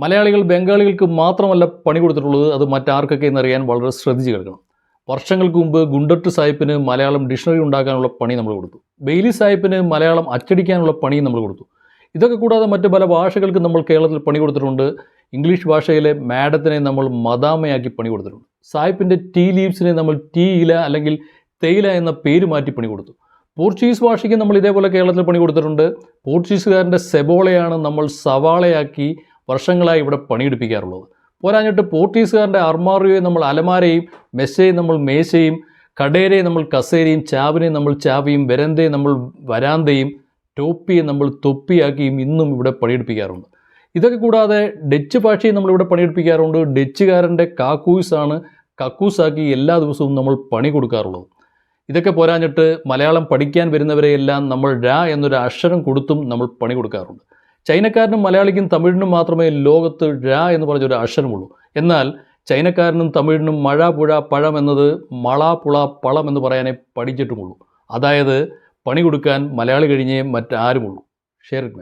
മലയാളികൾ ബംഗാളികൾക്ക് മാത്രമല്ല പണി കൊടുത്തിട്ടുള്ളത് അത് മറ്റാർക്കൊക്കെ എന്നറിയാൻ വളരെ ശ്രദ്ധിച്ച് കേൾക്കണം. വർഷങ്ങൾക്ക് മുമ്പ് ഗുണ്ടട്ട് സാഹിബിന് മലയാളം ഡിക്ഷണറി ഉണ്ടാക്കാനുള്ള പണി നമ്മൾ കൊടുത്തു. ബെയ്ലി സാഹിബിന് മലയാളം അച്ചടിക്കാനുള്ള പണിയും നമ്മൾ കൊടുത്തു. ഇതൊക്കെ കൂടാതെ മറ്റ് പല ഭാഷകൾക്ക് നമ്മൾ കേരളത്തിൽ പണി കൊടുത്തിട്ടുണ്ട്. ഇംഗ്ലീഷ് ഭാഷയിലെ മാഡത്തിനെ നമ്മൾ മദാമയാക്കി പണി കൊടുത്തിട്ടുണ്ട്. സാഹിബിന്റെ ടീ ലീവ്സിനെ നമ്മൾ ടീ ഇല അല്ലെങ്കിൽ തേയില എന്ന പേര് മാറ്റി പണി കൊടുത്തു. പോർച്ചുഗീസ് ഭാഷയ്ക്ക് നമ്മൾ ഇതേപോലെ കേരളത്തിൽ പണി കൊടുത്തിട്ടുണ്ട്. പോർച്ചുഗീസുകാരന്റെ സെബോളയാണ് നമ്മൾ സവാളയാക്കി വർഷങ്ങളായി ഇവിടെ പണിയെടുപ്പിക്കാറുള്ളത്. പോരാഞ്ഞിട്ട് പോർട്ടീസുകാരുടെ അർമാറിയെ നമ്മൾ അലമാരയും മെസ്സയും നമ്മൾ മേശയും കടേരെ നമ്മൾ കസേരയും ചാവിനെ നമ്മൾ ചാവിയും വരന്തയെ നമ്മൾ വരാന്തയും ടോപ്പിയെ നമ്മൾ തൊപ്പിയാക്കിയും ഇന്നും ഇവിടെ പണിയെടുപ്പിക്കാറുണ്ട്. ഇതൊക്കെ കൂടാതെ ഡച്ച് ഭാഷയും നമ്മളിവിടെ പണിയെടുപ്പിക്കാറുണ്ട്. ഡച്ചുകാരന്റെ കാക്കൂസാണ് കക്കൂസാക്കി എല്ലാ ദിവസവും നമ്മൾ പണി കൊടുക്കാറുള്ളത്. ഇതൊക്കെ പോരാഞ്ഞിട്ട് മലയാളം പഠിക്കാൻ വരുന്നവരെയെല്ലാം നമ്മൾ ര എന്നൊരു അക്ഷരം കൊടുത്തും നമ്മൾ പണി കൊടുക്കാറുണ്ട്. ചൈനക്കാരനും മലയാളിക്കും തമിഴിനും മാത്രമേ ലോകത്ത് ഴ എന്ന് പറഞ്ഞൊരു അക്ഷരമുള്ളൂ. എന്നാൽ ചൈനക്കാരനും തമിഴിനും മഴ പുഴ പഴം എന്നത് മള പുള പളം എന്ന് പറയാനേ പഠിച്ചിട്ടുമുള്ളൂ. അതായത് പണി കൊടുക്കാൻ മലയാളി കഴിഞ്ഞേ മറ്റാരുമുള്ളൂ. Share it